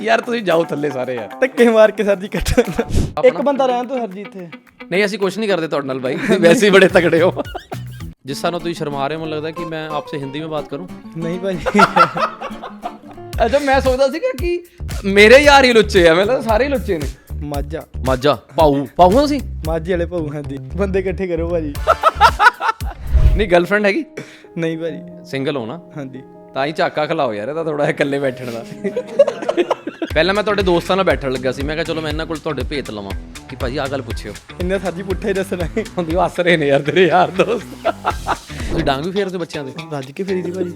ਯਾਰ ਤੁਸੀਂ ਜਾਓ ਥੱਲੇ ਸਾਰੇ ਯਾਰ। ਧੱਕੇ ਮਾਰ ਕੇ ਸਰ ਜੀ ਕੱਟੋ ਇੱਕ ਬੰਦਾ ਰਹਿਣ ਤੋਂ ਸਰ ਜੀ ਇੱਥੇ। ਨਹੀਂ ਅਸੀਂ ਕੁਝ ਨਹੀਂ ਕਰਦੇ ਤੁਹਾਡੇ ਨਾਲ ਭਾਈ ਵੈਸੇ ਹੀ ਬੜੇ ਤਕੜੇ ਹੋ। ਜਿਸ ਸਾਨੂੰ ਤੁਸੀਂ ਸ਼ਰਮਾ ਰਹੇ ਹੋ ਮੈਨੂੰ ਲੱਗਦਾ ਕਿ ਮੈਂ ਆਪਸੇ ਹਿੰਦੀ ਵਿੱਚ ਬਾਤ ਕਰੂੰ। ਨਹੀਂ ਭਾਜੀ। ਅੱਛਾ ਮੈਂ ਸੋਚਦਾ ਸੀ ਕਿ ਮੇਰੇ ਯਾਰ ਹੀ ਲੁੱਚੇ ਆ ਮੈਨੂੰ ਸਾਰੇ ਹੀ ਲੁੱਚੇ ਨੇ। ਮਾਝਾ। ਮਾਝਾ ਪਾਉ ਪਾਉ ਤੁਸੀਂ? ਮਾਝੇ ਵਾਲੇ ਭਾਊ ਹਾਂਜੀ। ਬੰਦੇ ਇਕੱਠੇ ਕਰੋ ਭਾਜੀ। ਨਹੀਂ ਗਰਲਫ੍ਰੈਂਡ ਹੈਗੀ? ਨਹੀਂ ਭਾਜੀ। ਸਿੰਗਲ ਹੋ ਨਾ? ਹਾਂਜੀ। ਤਾਂ ਹੀ ਝਾਕਾ ਖਲਾਓ ਯਾਰ ਇਹਦਾ ਥੋੜਾ ਇਕੱਲੇ ਬੈਠਣ ਦਾ। ਪਹਿਲਾਂ ਮੈਂ ਤੁਹਾਡੇ ਦੋਸਤਾਂ ਨਾਲ ਬੈਠਣ ਲੱਗਾ ਸੀ। ਮੈਂ ਕਿਹਾ ਚਲੋ ਮੈਂ ਇਹਨਾਂ ਕੋਲ ਤੁਹਾਡੇ ਭੇਤ ਲਵਾਂ। ਕਿ ਭਾਜੀ ਆਹ ਗੱਲ ਪੁੱਛਿਓ। ਇੰਨੇ ਸਰ ਜੀ ਪੁੱਠਾ ਦੱਸਣਾ ਹੁੰਦੀ ਉਹ ਹੱਸ ਰਹੇ ਨੇ ਯਾਰ ਤੇਰੇ ਯਾਰ ਦੋਸਤ। ਤੁਸੀਂ ਡਾਂਗ ਵੀ ਫੇਰਦੇ ਬੱਚਿਆਂ ਦੇ? ਰੱਜ ਕੇ ਫੇਰੀ ਦੀ ਭਾਜੀ।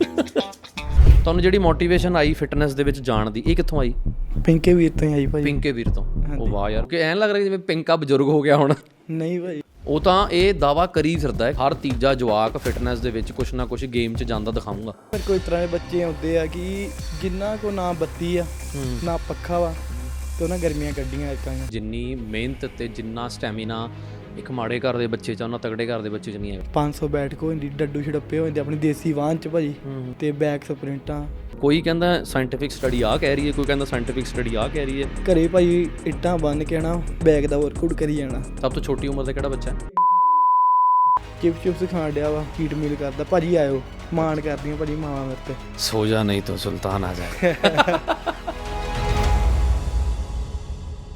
ਤੁਹਾਨੂੰ ਜਿਹੜੀ ਮੋਟੀਵੇਸ਼ਨ ਆਈ ਫਿਟਨੈਸ ਦੇ ਵਿੱਚ ਜਾਣ ਦੀ ਇਹ ਕਿੱਥੋਂ ਆਈ? ਪਿੰਕੇ ਵੀਰ ਤੋਂ ਹੀ ਆਈ ਭਾਜੀ। ਪਿੰਕੇ ਵੀਰ ਤੋਂ? ਉਹ ਵਾਹ ਯਾਰ ਕਿ ਐਂ ਲੱਗ ਰਿਹਾ ਜਿਵੇਂ ਪਿੰਕਾ ਬਜ਼ੁਰਗ ਹੋ ਗਿਆ ਹੁਣ। ਨਹੀਂ ਭਾਜੀ। ਉਹ ਤਾਂ ਇਹ ਦਾਵਾ ਕਰੀ ਫਿਰਦਾ ਹੈ ਹਰ ਤੀਜਾ ਜਵਾਕ ਫਿਟਨੈਸ ਦੇ ਵਿੱਚ ਕੁਛ ਨਾ ਕੁਛ ਗੇਮ 'ਚ ਜਾਂਦਾ ਦਿਖਾਊਂਗਾ। ਪਰ ਕੋਈ ਤਰ੍ਹਾਂ ਦੇ ਬੱਚੇ ਆਉਂਦੇ ਆ ਕਿ ਜਿੰਨਾ ਕੋ ਨਾ ਬੱਤੀ ਆ ਨਾ ਪੱਖਾ ਵਾ ਤੇ ਉਹਨਾਂ ਗਰਮੀਆਂ ਕੱਢੀਆਂ ਇਕਾਂ ਜਿੰਨੀ ਮਿਹਨਤ ਤੇ ਜਿੰਨਾ ਸਟੈਮਿਨਾ ਇੱਕ ਮਾੜੇ ਘਰ ਦੇ ਬੱਚੇ 'ਚ ਉਹਨਾਂ ਤਗੜੇ ਘਰ ਦੇ ਬੱਚੇ 'ਚ ਨਹੀਂ ਹੈ 500 ਬੈਠ ਕੋ ਹੁੰਦੀ ਡੱਡੂ ਛੜੱਪੇ ਹੋ ਜਾਂਦੇ ਆਪਣੀ ਦੇਸੀ ਵਾਹਨ ਚ ਭਾਜੀ ਤੇ ਬੈਕ ਸਪ੍ਰਿੰਟਾਂ। ਕੋਈ ਕਹਿੰਦਾ ਸਾਇੰਟੀਫਿਕ ਸਟੱਡੀ ਆ ਕਹਿ ਰਹੀ ਹੈ ਕੋਈ ਕਹਿੰਦਾ ਸਾਇੰਟੀਫਿਕ ਸਟੱਡੀ ਆ ਕਹਿ ਰਹੀ ਹੈ। ਘਰੇ ਭਾਜੀ ਇੱਟਾਂ ਬੰਨ ਕੇ ਨਾ ਬੈਗ ਦਾ ਵਰਕਆਊਟ ਕਰੀ ਜਾਣਾ। ਸਭ ਤੋਂ ਛੋਟੀ ਉਮਰ ਦਾ ਕਿਹੜਾ ਬੱਚਾ ਹੈ? ਚਿਪ ਚਿਪਸ ਖਾਣ ਡਿਆ ਵਾ ਹੀਟ ਮੀਲ ਕਰਦਾ। ਭਾਜੀ ਆਇਓ ਮਾਣ ਕਰਦੀਆਂ ਭਾਜੀ ਮਾਵਾ ਮੇਰੇ ਤੇ। ਸੋ ਜਾ ਨਹੀਂ ਤਾਂ ਸੁਲਤਾਨ ਆ ਜਾਏ